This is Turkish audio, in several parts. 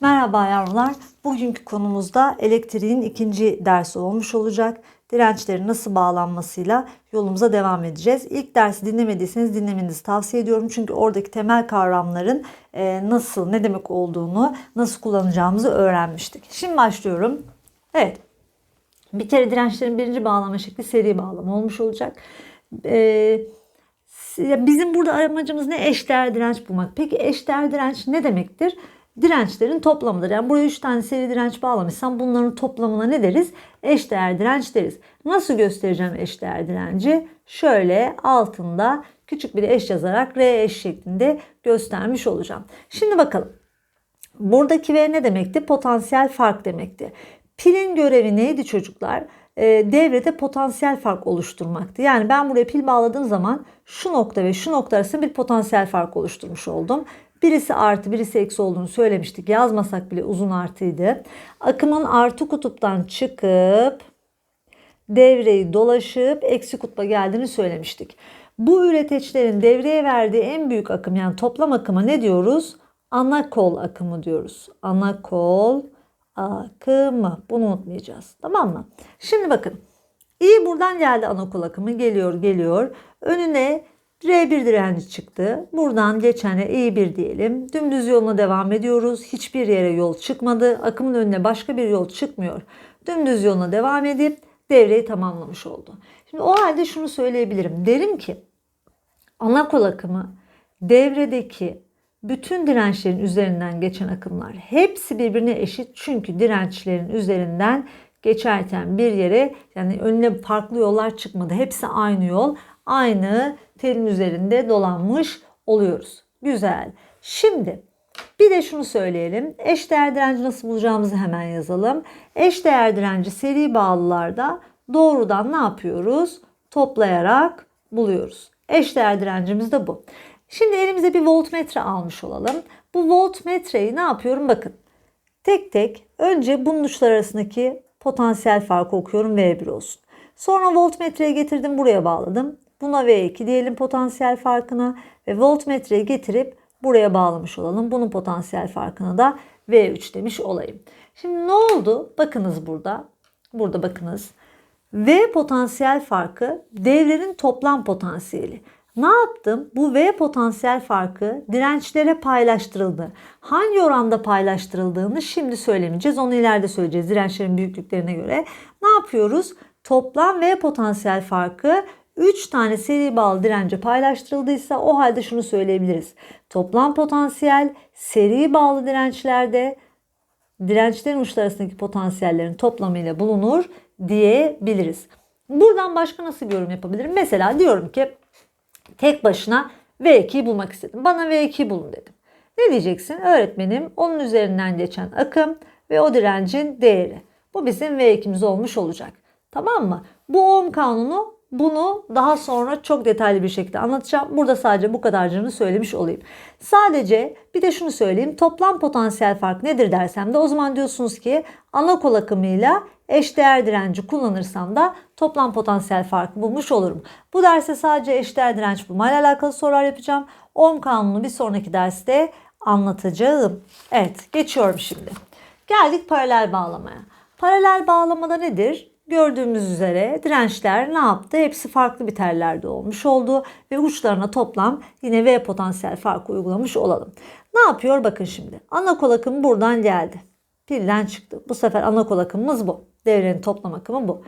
Merhaba yavrular. Bugünkü konumuzda elektriğin ikinci dersi olmuş olacak. Dirençlerin nasıl bağlanmasıyla yolumuza devam edeceğiz. İlk dersi dinlemediyseniz dinlemenizi tavsiye ediyorum. Çünkü oradaki temel kavramların e, nasıl, ne demek olduğunu, nasıl kullanacağımızı öğrenmiştik. Şimdi başlıyorum. Evet. Bir kere dirençlerin birinci bağlama şekli seri bağlama olmuş olacak. Ee, bizim burada amacımız ne? Eşdeğer direnç bulmak. Peki eşdeğer direnç ne demektir? Dirençlerin toplamıdır. Yani buraya 3 tane seri direnç bağlamışsam bunların toplamına ne deriz? Eşdeğer direnç deriz. Nasıl göstereceğim eşdeğer direnci? Şöyle altında küçük bir eş yazarak R eş şeklinde göstermiş olacağım. Şimdi bakalım. Buradaki V ne demekti? Potansiyel fark demekti. Pilin görevi neydi çocuklar? Ee, devrede potansiyel fark oluşturmaktı. Yani ben buraya pil bağladığım zaman şu nokta ve şu nokta arasında bir potansiyel fark oluşturmuş oldum. Birisi artı birisi eksi olduğunu söylemiştik. Yazmasak bile uzun artıydı. Akımın artı kutuptan çıkıp devreyi dolaşıp eksi kutba geldiğini söylemiştik. Bu üreteçlerin devreye verdiği en büyük akım yani toplam akıma ne diyoruz? Ana kol akımı diyoruz. Ana kol akımı. Bunu unutmayacağız. Tamam mı? Şimdi bakın. İyi buradan geldi ana kol akımı. Geliyor geliyor. Önüne R1 direnci çıktı. Buradan geçene E1 diyelim. Dümdüz yoluna devam ediyoruz. Hiçbir yere yol çıkmadı. Akımın önüne başka bir yol çıkmıyor. Dümdüz yoluna devam edip devreyi tamamlamış oldu. Şimdi o halde şunu söyleyebilirim. Derim ki ana kol akımı devredeki bütün dirençlerin üzerinden geçen akımlar hepsi birbirine eşit. Çünkü dirençlerin üzerinden geçerken bir yere yani önüne farklı yollar çıkmadı. Hepsi aynı yol. Aynı telin üzerinde dolanmış oluyoruz. Güzel. Şimdi bir de şunu söyleyelim. Eşdeğer direnci nasıl bulacağımızı hemen yazalım. Eşdeğer direnci seri bağlılarda doğrudan ne yapıyoruz? Toplayarak buluyoruz. Eşdeğer direncimiz de bu. Şimdi elimize bir voltmetre almış olalım. Bu voltmetreyi ne yapıyorum? Bakın. Tek tek önce bunun uçlar arasındaki potansiyel farkı okuyorum V1 olsun. Sonra voltmetreyi getirdim buraya bağladım. Buna V2 diyelim potansiyel farkına ve voltmetreyi getirip buraya bağlamış olalım. Bunun potansiyel farkına da V3 demiş olayım. Şimdi ne oldu? Bakınız burada. Burada bakınız. V potansiyel farkı devrenin toplam potansiyeli. Ne yaptım? Bu V potansiyel farkı dirençlere paylaştırıldı. Hangi oranda paylaştırıldığını şimdi söylemeyeceğiz. Onu ileride söyleyeceğiz dirençlerin büyüklüklerine göre. Ne yapıyoruz? Toplam V potansiyel farkı 3 tane seri bağlı dirence paylaştırıldıysa o halde şunu söyleyebiliriz. Toplam potansiyel seri bağlı dirençlerde dirençlerin uçları arasındaki potansiyellerin toplamıyla bulunur diyebiliriz. Buradan başka nasıl bir yorum yapabilirim? Mesela diyorum ki tek başına V2'yi bulmak istedim. Bana V2'yi bulun dedim. Ne diyeceksin? Öğretmenim onun üzerinden geçen akım ve o direncin değeri. Bu bizim V2'miz olmuş olacak. Tamam mı? Bu ohm kanunu bunu daha sonra çok detaylı bir şekilde anlatacağım. Burada sadece bu kadarcını söylemiş olayım. Sadece bir de şunu söyleyeyim. Toplam potansiyel fark nedir dersem de o zaman diyorsunuz ki ana kol akımıyla eşdeğer direnci kullanırsam da toplam potansiyel farkı bulmuş olurum. Bu derste sadece eşdeğer direnç bulmayla alakalı sorular yapacağım. Ohm kanunu bir sonraki derste anlatacağım. Evet geçiyorum şimdi. Geldik paralel bağlamaya. Paralel bağlamada nedir? Gördüğümüz üzere dirençler ne yaptı? Hepsi farklı bir tellerde olmuş oldu ve uçlarına toplam yine V potansiyel farkı uygulamış olalım. Ne yapıyor? Bakın şimdi. Ana kol akımı buradan geldi. Pilden çıktı. Bu sefer ana kol akımımız bu. Devrenin toplam akımı bu.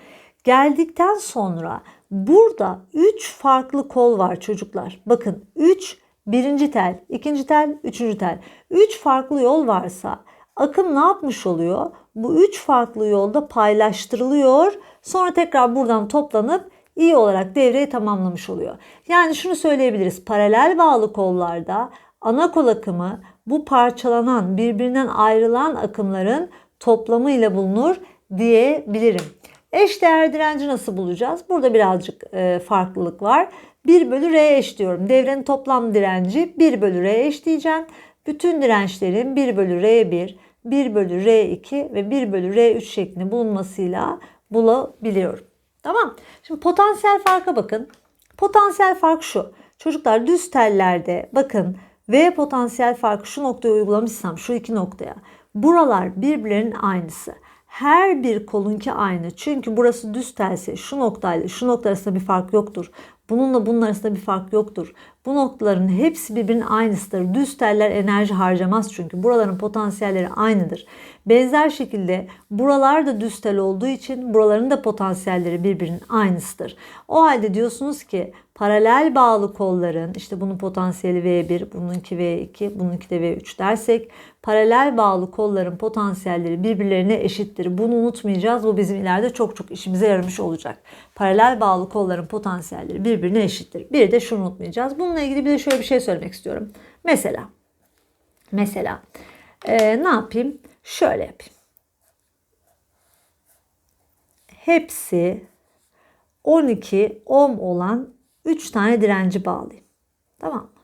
Geldikten sonra burada 3 farklı kol var çocuklar. Bakın 3 birinci tel, ikinci tel, üçüncü tel. 3 farklı yol varsa akım ne yapmış oluyor? Bu üç farklı yolda paylaştırılıyor. Sonra tekrar buradan toplanıp iyi olarak devreyi tamamlamış oluyor. Yani şunu söyleyebiliriz. Paralel bağlı kollarda ana kol akımı bu parçalanan birbirinden ayrılan akımların toplamı ile bulunur diyebilirim. Eş değer direnci nasıl bulacağız? Burada birazcık e, farklılık var. 1 bölü R eş diyorum. Devrenin toplam direnci 1 bölü R eş diyeceğim. Bütün dirençlerin 1 bölü R1, 1 bölü R2 ve 1 bölü R3 şeklinde bulunmasıyla bulabiliyorum. Tamam. Şimdi potansiyel farka bakın. Potansiyel fark şu. Çocuklar düz tellerde bakın V potansiyel farkı şu noktaya uygulamışsam şu iki noktaya. Buralar birbirlerinin aynısı. Her bir kolunki aynı. Çünkü burası düz telse şu noktayla şu nokta arasında bir fark yoktur. Bununla bunun arasında bir fark yoktur. Bu noktaların hepsi birbirinin aynısıdır. Düz teller enerji harcamaz çünkü. Buraların potansiyelleri aynıdır. Benzer şekilde buralar da düz tel olduğu için buraların da potansiyelleri birbirinin aynısıdır. O halde diyorsunuz ki paralel bağlı kolların işte bunun potansiyeli V1, bununki V2, bununki de V3 dersek paralel bağlı kolların potansiyelleri birbirlerine eşittir. Bunu unutmayacağız. Bu bizim ileride çok çok işimize yaramış olacak. Paralel bağlı kolların potansiyelleri birbirine eşittir. Bir de şunu unutmayacağız. Bununla ilgili bir de şöyle bir şey söylemek istiyorum. Mesela mesela ee, ne yapayım? Şöyle yapayım. Hepsi 12 ohm olan 3 tane direnci bağlayayım. Tamam mı?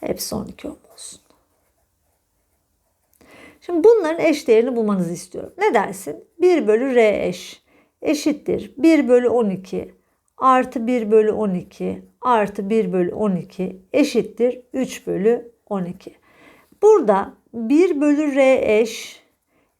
Hepsi 12 ohm olsun. Şimdi bunların eş değerini bulmanızı istiyorum. Ne dersin? 1 bölü R eş eşittir. 1 bölü 12 artı 1 bölü 12 artı 1 bölü 12 eşittir 3 bölü 12. Burada 1 bölü R eş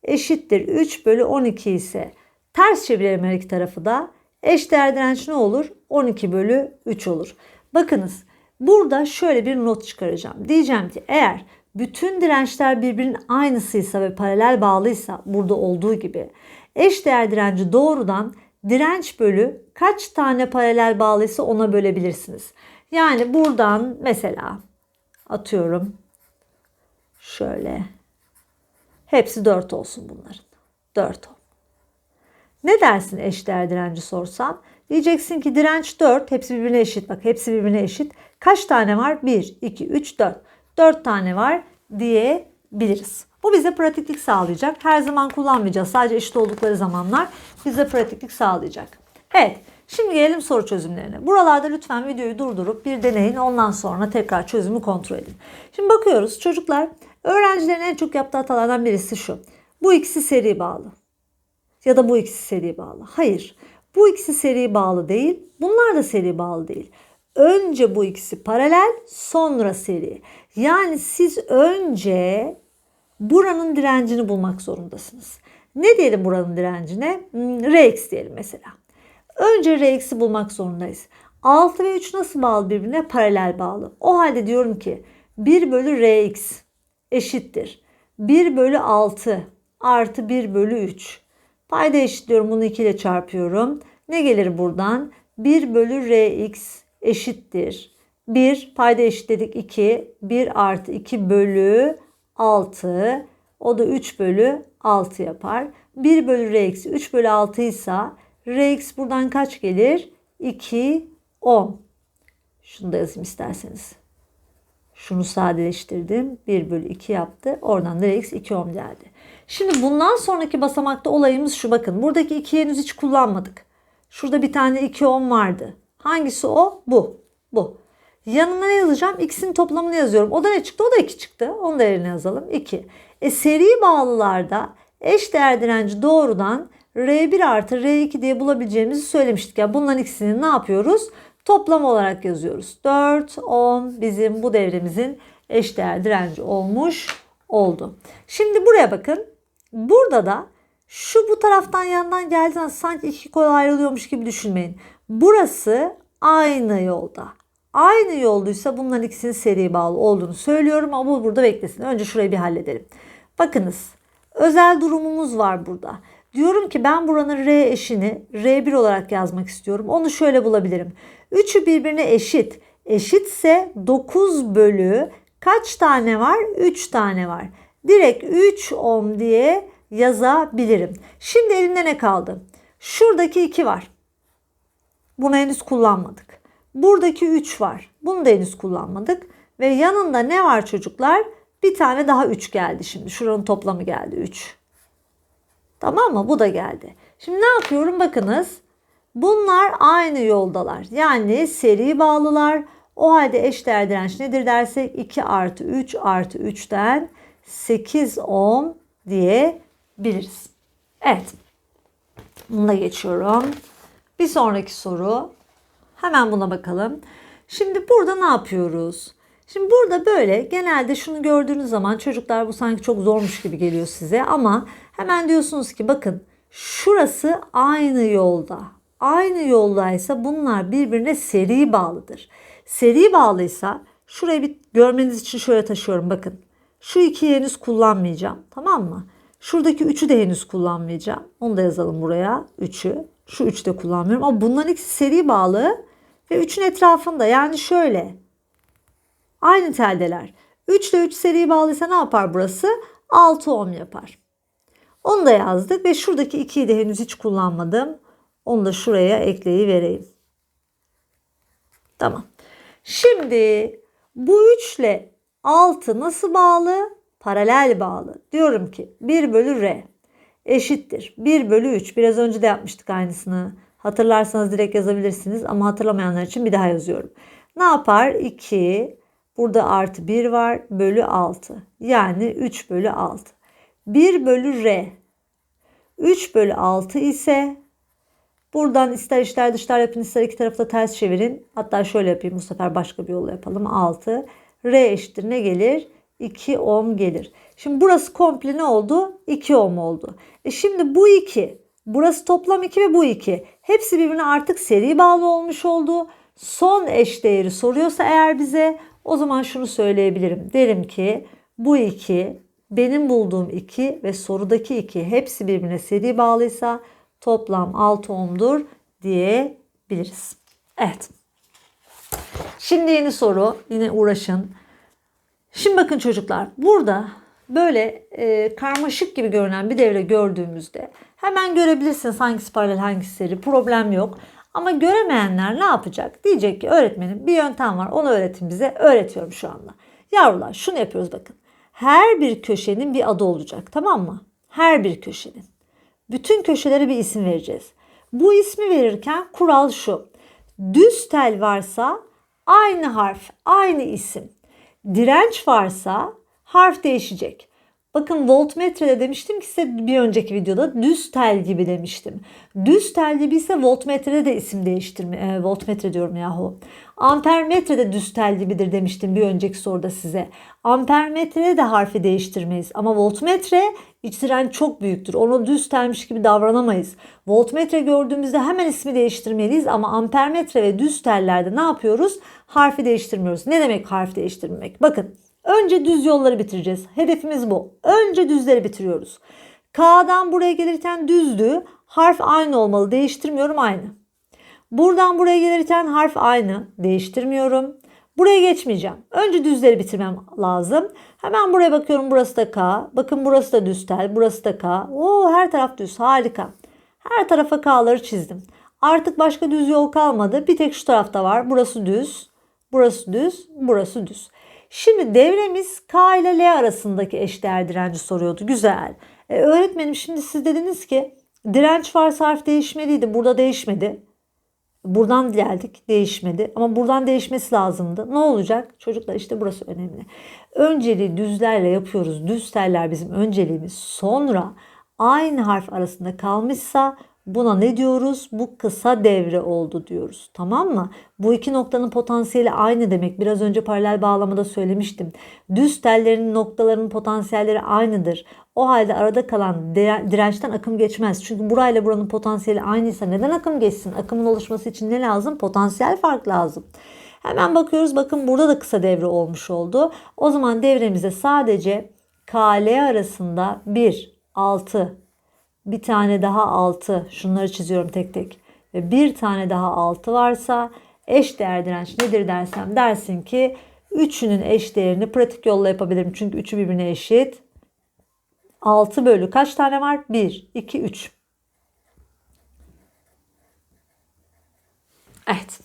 eşittir 3 bölü 12 ise ters çevirelim her iki tarafı da eş değer direnç ne olur? 12 bölü 3 olur. Bakınız burada şöyle bir not çıkaracağım. Diyeceğim ki eğer bütün dirençler birbirinin aynısıysa ve paralel bağlıysa burada olduğu gibi eş değer direnci doğrudan direnç bölü kaç tane paralel bağlıysa ona bölebilirsiniz. Yani buradan mesela atıyorum şöyle hepsi 4 olsun bunların. 4 ohm. Ne dersin eşdeğer direnci sorsam? Diyeceksin ki direnç 4 hepsi birbirine eşit. Bak hepsi birbirine eşit. Kaç tane var? 1, 2, 3, 4. 4 tane var diyebiliriz. Bu bize pratiklik sağlayacak. Her zaman kullanmayacağız. Sadece eşit oldukları zamanlar bize pratiklik sağlayacak. Evet. Şimdi gelelim soru çözümlerine. Buralarda lütfen videoyu durdurup bir deneyin. Ondan sonra tekrar çözümü kontrol edin. Şimdi bakıyoruz çocuklar. Öğrencilerin en çok yaptığı hatalardan birisi şu. Bu ikisi seri bağlı. Ya da bu ikisi seri bağlı. Hayır. Bu ikisi seri bağlı değil. Bunlar da seri bağlı değil. Önce bu ikisi paralel, sonra seri. Yani siz önce buranın direncini bulmak zorundasınız. Ne diyelim buranın direncine? Hmm, Rx diyelim mesela. Önce Rx'i bulmak zorundayız. 6 ve 3 nasıl bağlı birbirine? Paralel bağlı. O halde diyorum ki 1 bölü Rx eşittir. 1 bölü 6 artı 1 bölü 3. Payda eşitliyorum. Bunu 2 ile çarpıyorum. Ne gelir buradan? 1 bölü Rx eşittir. 1 payda eşitledik 2. 1 artı 2 bölü 6. O da 3 bölü 6 yapar. 1 bölü Rx 3 bölü 6 ise Rx buradan kaç gelir? 2 10. Şunu da yazayım isterseniz. Şunu sadeleştirdim. 1 bölü 2 yaptı. Oradan da Rx 2 ohm geldi. Şimdi bundan sonraki basamakta olayımız şu bakın. Buradaki 2'yi henüz hiç kullanmadık. Şurada bir tane 2 ohm vardı. Hangisi o? Bu. Bu. Yanına ne yazacağım? X'in toplamını yazıyorum. O da ne çıktı? O da 2 çıktı. Onu da yerine yazalım. 2. E seri bağlılarda eş değer direnci doğrudan R1 artı R2 diye bulabileceğimizi söylemiştik. Yani bunların ikisini ne yapıyoruz? Toplam olarak yazıyoruz. 4, 10 bizim bu devremizin eşdeğer direnci olmuş oldu. Şimdi buraya bakın. Burada da şu bu taraftan yandan geldiğinde sanki iki kol ayrılıyormuş gibi düşünmeyin. Burası aynı yolda. Aynı yolduysa bunların ikisinin seri bağlı olduğunu söylüyorum ama bu burada beklesin. Önce şurayı bir halledelim. Bakınız özel durumumuz var burada. Diyorum ki ben buranın R eşini R1 olarak yazmak istiyorum. Onu şöyle bulabilirim. Üçü birbirine eşit. Eşitse 9 bölü kaç tane var? 3 tane var. Direkt 3 ohm diye yazabilirim. Şimdi elimde ne kaldı? Şuradaki 2 var. Bunu henüz kullanmadık. Buradaki 3 var. Bunu da henüz kullanmadık. Ve yanında ne var çocuklar? Bir tane daha 3 geldi şimdi. Şuranın toplamı geldi 3. Tamam mı? Bu da geldi. Şimdi ne yapıyorum? Bakınız. Bunlar aynı yoldalar. Yani seri bağlılar. O halde eşdeğer direnç nedir dersek 2 artı 3 artı 3'ten 8 ohm diyebiliriz. Evet. Bunu da geçiyorum. Bir sonraki soru. Hemen buna bakalım. Şimdi burada ne yapıyoruz? Şimdi burada böyle genelde şunu gördüğünüz zaman çocuklar bu sanki çok zormuş gibi geliyor size ama hemen diyorsunuz ki bakın şurası aynı yolda. Aynı yoldaysa bunlar birbirine seri bağlıdır. Seri bağlıysa şurayı bir görmeniz için şöyle taşıyorum bakın. Şu ikiyi henüz kullanmayacağım tamam mı? Şuradaki üçü de henüz kullanmayacağım. Onu da yazalım buraya. Üçü. Şu üçü de kullanmıyorum. Ama bunların ikisi seri bağlı ve üçün etrafında. Yani şöyle. Aynı teldeler. 3 ile 3 seri bağlıysa ne yapar burası? 6 ohm yapar. Onu da yazdık ve şuradaki 2'yi de henüz hiç kullanmadım. Onu da şuraya ekleyivereyim. Tamam. Şimdi bu 3 ile 6 nasıl bağlı? Paralel bağlı. Diyorum ki 1 bölü R eşittir. 1 bölü 3. Biraz önce de yapmıştık aynısını. Hatırlarsanız direkt yazabilirsiniz ama hatırlamayanlar için bir daha yazıyorum. Ne yapar? 2 burada artı 1 var bölü 6. Yani 3 bölü 6. 1 bölü R 3 bölü 6 ise buradan ister içler dışlar yapın ister iki tarafı da ters çevirin. Hatta şöyle yapayım bu sefer başka bir yolla yapalım. 6 R eşittir ne gelir? 2 ohm gelir. Şimdi burası komple ne oldu? 2 ohm oldu. E şimdi bu 2, burası toplam 2 ve bu 2. Hepsi birbirine artık seri bağlı olmuş oldu. Son eş değeri soruyorsa eğer bize o zaman şunu söyleyebilirim. Derim ki bu 2, benim bulduğum 2 ve sorudaki 2 hepsi birbirine seri bağlıysa toplam 6 ohm'dur diyebiliriz. Evet. Şimdi yeni soru. Yine uğraşın. Şimdi bakın çocuklar burada böyle e, karmaşık gibi görünen bir devre gördüğümüzde hemen görebilirsiniz hangisi paralel hangisi seri problem yok. Ama göremeyenler ne yapacak? Diyecek ki öğretmenim bir yöntem var onu öğretin bize. Öğretiyorum şu anda. Yavrular şunu yapıyoruz bakın. Her bir köşenin bir adı olacak tamam mı? Her bir köşenin. Bütün köşelere bir isim vereceğiz. Bu ismi verirken kural şu. Düz tel varsa aynı harf, aynı isim direnç varsa harf değişecek. Bakın voltmetrede demiştim ki size bir önceki videoda düz tel gibi demiştim. Düz tel gibi ise voltmetrede de isim değiştirme. E, voltmetre diyorum yahu. Ampermetre de düz tel gibidir demiştim bir önceki soruda size. Ampermetrede de harfi değiştirmeyiz. Ama voltmetre iç direnç çok büyüktür. Onu düz telmiş gibi davranamayız. Voltmetre gördüğümüzde hemen ismi değiştirmeliyiz. Ama ampermetre ve düz tellerde ne yapıyoruz? Harfi değiştirmiyoruz. Ne demek harf değiştirmemek? Bakın Önce düz yolları bitireceğiz. Hedefimiz bu. Önce düzleri bitiriyoruz. K'dan buraya gelirken düzdü. Harf aynı olmalı. Değiştirmiyorum aynı. Buradan buraya gelirken harf aynı. Değiştirmiyorum. Buraya geçmeyeceğim. Önce düzleri bitirmem lazım. Hemen buraya bakıyorum. Burası da K. Bakın burası da düz tel. Burası da K. Oo, her taraf düz. Harika. Her tarafa K'ları çizdim. Artık başka düz yol kalmadı. Bir tek şu tarafta var. Burası düz. Burası düz. Burası düz. Şimdi devremiz K ile L arasındaki eşdeğer direnci soruyordu. Güzel. E, öğretmenim şimdi siz dediniz ki direnç varsa harf değişmeliydi. Burada değişmedi. Buradan geldik değişmedi ama buradan değişmesi lazımdı. Ne olacak? Çocuklar işte burası önemli. Önceliği düzlerle yapıyoruz. Düz teller bizim önceliğimiz. Sonra aynı harf arasında kalmışsa Buna ne diyoruz? Bu kısa devre oldu diyoruz. Tamam mı? Bu iki noktanın potansiyeli aynı demek. Biraz önce paralel bağlamada söylemiştim. Düz tellerin noktalarının potansiyelleri aynıdır. O halde arada kalan dirençten akım geçmez. Çünkü burayla buranın potansiyeli aynıysa neden akım geçsin? Akımın oluşması için ne lazım? Potansiyel fark lazım. Hemen bakıyoruz. Bakın burada da kısa devre olmuş oldu. O zaman devremize sadece KL arasında 1, 6, bir tane daha 6 şunları çiziyorum tek tek ve bir tane daha 6 varsa eş değer direnç nedir dersem dersin ki üçünün eş değerini pratik yolla yapabilirim. Çünkü üçü birbirine eşit. 6 bölü kaç tane var? 1, 2, 3. Evet.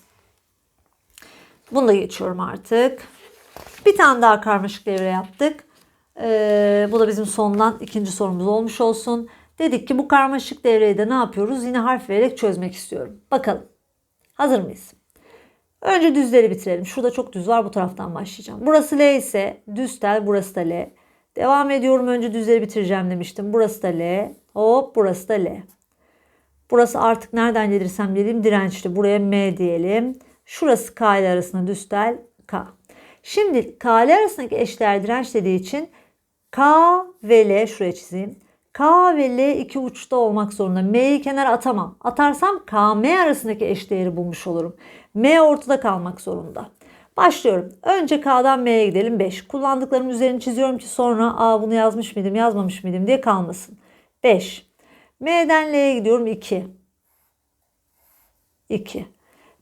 Bunu da geçiyorum artık. Bir tane daha karmaşık devre yaptık. Ee, bu da bizim sondan ikinci sorumuz olmuş olsun. Dedik ki bu karmaşık devreyi de ne yapıyoruz? Yine harf vererek çözmek istiyorum. Bakalım. Hazır mıyız? Önce düzleri bitirelim. Şurada çok düz var. Bu taraftan başlayacağım. Burası L ise düz tel. Burası da L. Devam ediyorum. Önce düzleri bitireceğim demiştim. Burası da L. Hop burası da L. Burası artık nereden gelirsem geleyim dirençli. Buraya M diyelim. Şurası K ile arasında düz tel K. Şimdi KL arasındaki eşdeğer direnç dediği için K ve L şuraya çizeyim. K ve L iki uçta olmak zorunda. M'yi kenara atamam. Atarsam KM arasındaki eşdeğeri bulmuş olurum. M ortada kalmak zorunda. Başlıyorum. Önce K'dan M'ye gidelim 5. Kullandıklarım üzerini çiziyorum ki sonra Aa bunu yazmış mıydım yazmamış mıydım diye kalmasın. 5. M'den L'ye gidiyorum 2. 2.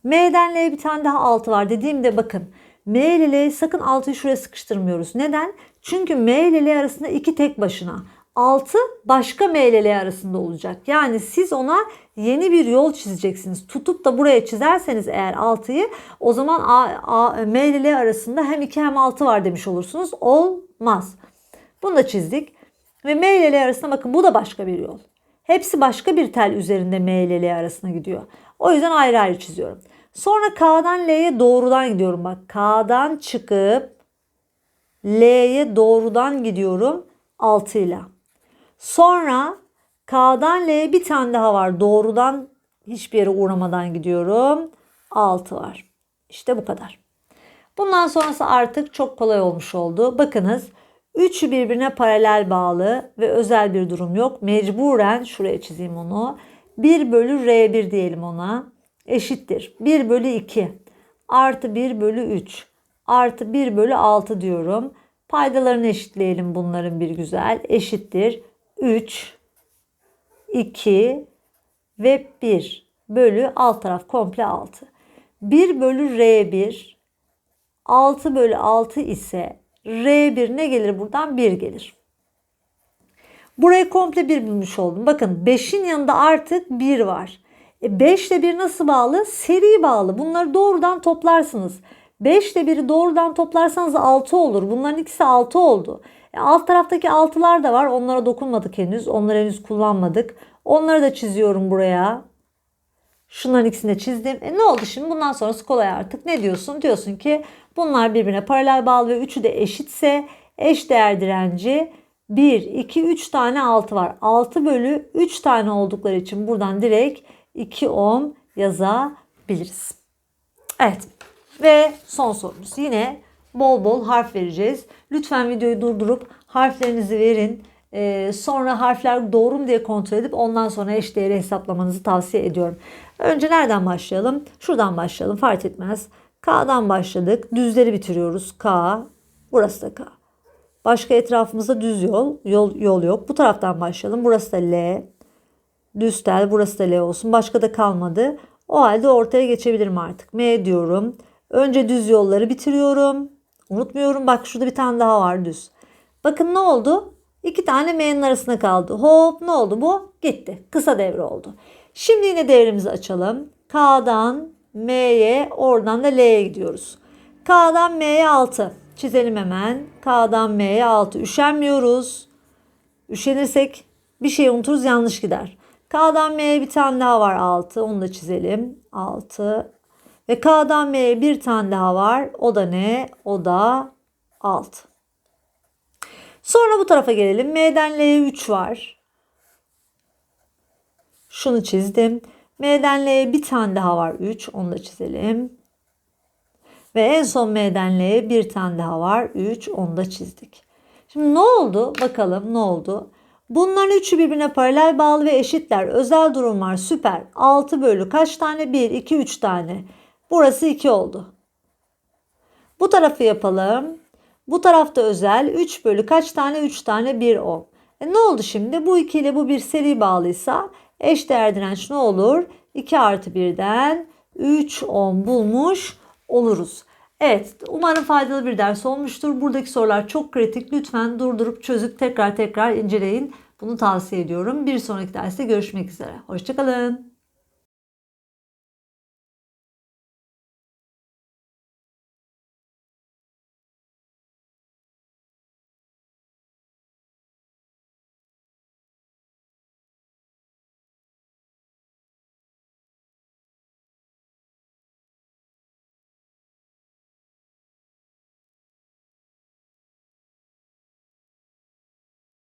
M'den L'ye bir tane daha 6 var. Dediğimde bakın M ile L'yi sakın 6'yı şuraya sıkıştırmıyoruz. Neden? Çünkü M ile L arasında 2 tek başına. 6 başka M ile L arasında olacak. Yani siz ona yeni bir yol çizeceksiniz. Tutup da buraya çizerseniz eğer 6'yı o zaman A, A, M ile L arasında hem 2 hem 6 var demiş olursunuz. Olmaz. Bunu da çizdik. Ve M ile L arasında bakın bu da başka bir yol. Hepsi başka bir tel üzerinde M ile L arasına gidiyor. O yüzden ayrı ayrı çiziyorum. Sonra K'dan L'ye doğrudan gidiyorum. Bak K'dan çıkıp L'ye doğrudan gidiyorum 6 ile. Sonra K'dan L'ye bir tane daha var. Doğrudan hiçbir yere uğramadan gidiyorum. 6 var. İşte bu kadar. Bundan sonrası artık çok kolay olmuş oldu. Bakınız üçü birbirine paralel bağlı ve özel bir durum yok. Mecburen şuraya çizeyim onu. 1 bölü R1 diyelim ona. Eşittir. 1 bölü 2 artı 1 bölü 3 artı 1 bölü 6 diyorum. Paydalarını eşitleyelim bunların bir güzel. Eşittir. 3, 2 ve 1 bölü alt taraf komple 6. 1 bölü R1 6 bölü 6 ise R1 ne gelir buradan? 1 gelir. Burayı komple 1 bulmuş oldum. Bakın 5'in yanında artık 1 var. E 5 ile 1 nasıl bağlı? Seri bağlı. Bunları doğrudan toplarsınız. 5 ile 1'i doğrudan toplarsanız 6 olur. Bunların ikisi 6 oldu. Alt taraftaki 6'lar da var. Onlara dokunmadık henüz. Onları henüz kullanmadık. Onları da çiziyorum buraya. Şunların ikisini de çizdim. E ne oldu şimdi? Bundan sonrası kolay artık. Ne diyorsun? Diyorsun ki bunlar birbirine paralel bağlı ve üçü de eşitse eş değer direnci 1, 2, 3 tane 6 var. 6 bölü 3 tane oldukları için buradan direkt 2 ohm yazabiliriz. Evet. Ve son sorumuz. Yine bol bol harf vereceğiz. Lütfen videoyu durdurup harflerinizi verin. Ee, sonra harfler doğru mu diye kontrol edip ondan sonra eşdeğeri hesaplamanızı tavsiye ediyorum. Önce nereden başlayalım? Şuradan başlayalım fark etmez. K'dan başladık. Düzleri bitiriyoruz. K. Burası da K. Başka etrafımızda düz yol, yol, yol yok. Bu taraftan başlayalım. Burası da L. Düz tel. Burası da L olsun. Başka da kalmadı. O halde ortaya geçebilirim artık. M diyorum. Önce düz yolları bitiriyorum. Unutmuyorum. Bak şurada bir tane daha var düz. Bakın ne oldu? İki tane M'nin arasında kaldı. Hop ne oldu bu? Gitti. Kısa devre oldu. Şimdi yine devremizi açalım. K'dan M'ye oradan da L'ye gidiyoruz. K'dan M'ye 6. Çizelim hemen. K'dan M'ye 6. Üşenmiyoruz. Üşenirsek bir şey unuturuz yanlış gider. K'dan M'ye bir tane daha var 6. Onu da çizelim. 6. Ve K'dan M'ye bir tane daha var. O da ne? O da 6. Sonra bu tarafa gelelim. M'den L'ye 3 var. Şunu çizdim. M'den L'ye bir tane daha var 3. Onu da çizelim. Ve en son M'den L'ye bir tane daha var 3. Onu da çizdik. Şimdi ne oldu? Bakalım ne oldu? Bunların üçü birbirine paralel bağlı ve eşitler. Özel durumlar süper. 6 bölü kaç tane? 1, 2, 3 tane. Burası 2 oldu. Bu tarafı yapalım. Bu tarafta özel 3 bölü kaç tane? 3 tane 1 ohm. E ne oldu şimdi? Bu 2 ile bu bir seri bağlıysa eş değer direnç ne olur? 2 artı 1'den 3 ohm bulmuş oluruz. Evet umarım faydalı bir ders olmuştur. Buradaki sorular çok kritik. Lütfen durdurup çözüp tekrar tekrar inceleyin. Bunu tavsiye ediyorum. Bir sonraki derste görüşmek üzere. Hoşçakalın.